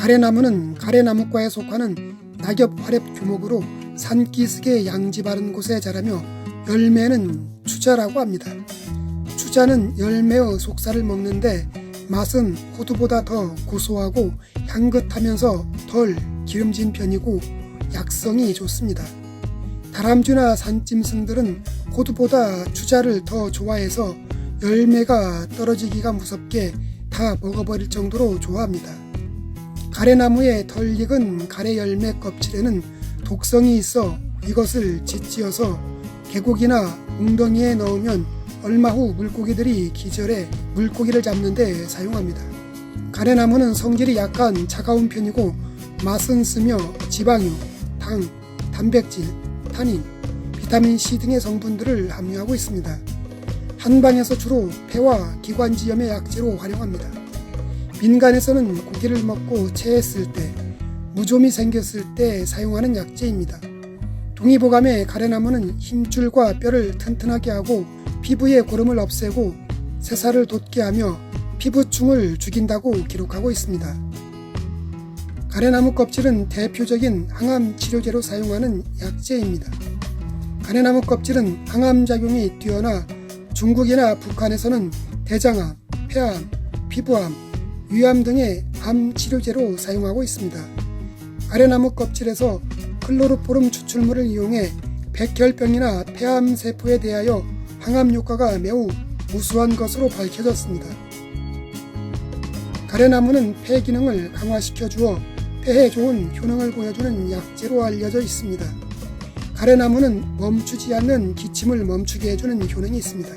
가래나무는 가래나무과에 속하는 낙엽 화렵 규목으로 산기슭에 양지 바른 곳에 자라며 열매는 추자라고 합니다. 추자는 열매의 속살을 먹는데 맛은 호두보다 더 고소하고 향긋하면서 덜 기름진 편이고 약성이 좋습니다. 다람쥐나 산짐승들은 호두보다 추자를 더 좋아해서 열매가 떨어지기가 무섭게 다 먹어버릴 정도로 좋아합니다. 가래나무의 덜 익은 가래 열매 껍질에는 독성이 있어 이것을 짓지어서 계곡이나 웅덩이에 넣으면 얼마 후 물고기들이 기절해 물고기를 잡는 데 사용합니다. 가래나무는 성질이 약간 차가운 편이고 맛은 쓰며 지방유, 당, 단백질, 타닌, 비타민C 등의 성분들을 함유하고 있습니다. 한방에서 주로 폐와 기관지염의 약재로 활용합니다. 민간에서는 고기를 먹고 체했을 때, 무좀이 생겼을 때 사용하는 약재입니다. 동의보감의 가래나무는 힘줄과 뼈를 튼튼하게 하고 피부의 고름을 없애고 새살을 돋게 하며 피부충을 죽인다고 기록하고 있습니다. 가래나무 껍질은 대표적인 항암 치료제로 사용하는 약재입니다. 가래나무 껍질은 항암 작용이 뛰어나 중국이나 북한에서는 대장암, 폐암, 피부암, 위암 등의 암 치료제로 사용하고 있습니다. 가래나무 껍질에서 클로로포름 추출물을 이용해 백혈병이나 폐암 세포에 대하여 항암 효과가 매우 우수한 것으로 밝혀졌습니다. 가래나무는 폐 기능을 강화시켜 주어 폐에 좋은 효능을 보여주는 약재로 알려져 있습니다. 가래나무는 멈추지 않는 기침을 멈추게 해주는 효능이 있습니다.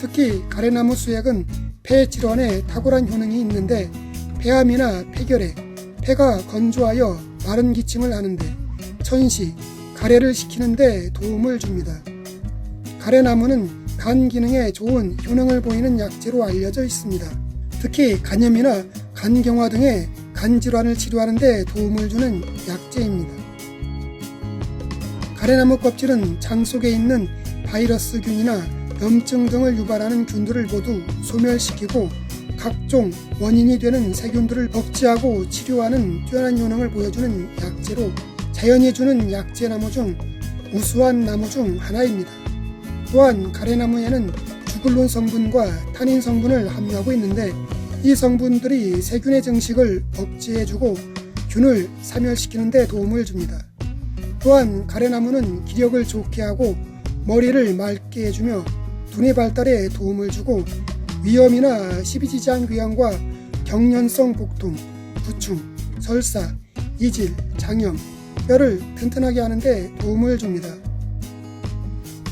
특히 가래나무 수액은 폐 질환에 탁월한 효능이 있는데 폐암이나 폐결핵, 폐가 건조하여 마른 기침을 하는데 천시, 가래를 식히는데 도움을 줍니다. 가래나무는 간 기능에 좋은 효능을 보이는 약재로 알려져 있습니다. 특히 간염이나 간경화 등의 간 질환을 치료하는 데 도움을 주는 약재입니다. 가래나무 껍질은 장 속에 있는 바이러스균이나 염증 등을 유발하는 균들을 모두 소멸시키고 각종 원인이 되는 세균들을 억제하고 치료하는 뛰어난 효능을 보여주는 약재로 자연이 주는 약재나무 중 우수한 나무 중 하나입니다. 또한 가래나무에는 주글론 성분과 타닌 성분을 함유하고 있는데 이 성분들이 세균의 증식을 억제해주고 균을 사멸시키는 데 도움을 줍니다. 또한 가래나무는 기력을 좋게 하고 머리를 맑게 해주며 두뇌 발달에 도움을 주고 위염이나 십이지장 귀환과 경련성 복통, 부충, 설사, 이질, 장염, 뼈를 튼튼하게 하는데 도움을 줍니다.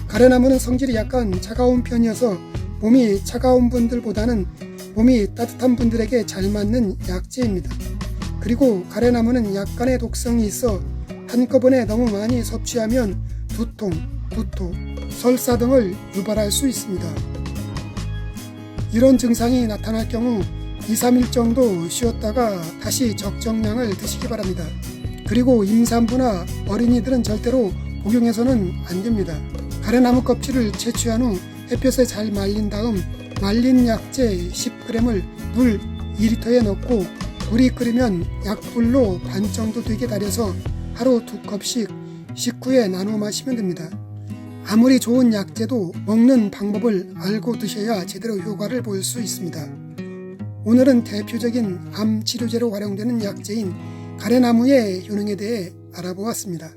가래나무는 성질이 약간 차가운 편이어서 몸이 차가운 분들보다는 몸이 따뜻한 분들에게 잘 맞는 약재입니다. 그리고 가래나무는 약간의 독성이 있어 한꺼번에 너무 많이 섭취하면 두통, 구토, 설사 등을 유발할 수 있습니다. 이런 증상이 나타날 경우 2, 3일 정도 쉬었다가 다시 적정량을 드시기 바랍니다. 그리고 임산부나 어린이들은 절대로 복용해서는 안 됩니다. 가래나무 껍질을 채취한 후 햇볕에 잘 말린 다음 말린 약재 10g을 물 2리터에 넣고 물이 끓으면 약불로 반 정도 되게 달여서 하루 두 컵씩 식후에 나눠 마시면 됩니다. 아무리 좋은 약재도 먹는 방법을 알고 드셔야 제대로 효과를 볼 수 있습니다. 오늘은 대표적인 암 치료제로 활용되는 약재인 가래나무의 효능에 대해 알아보았습니다.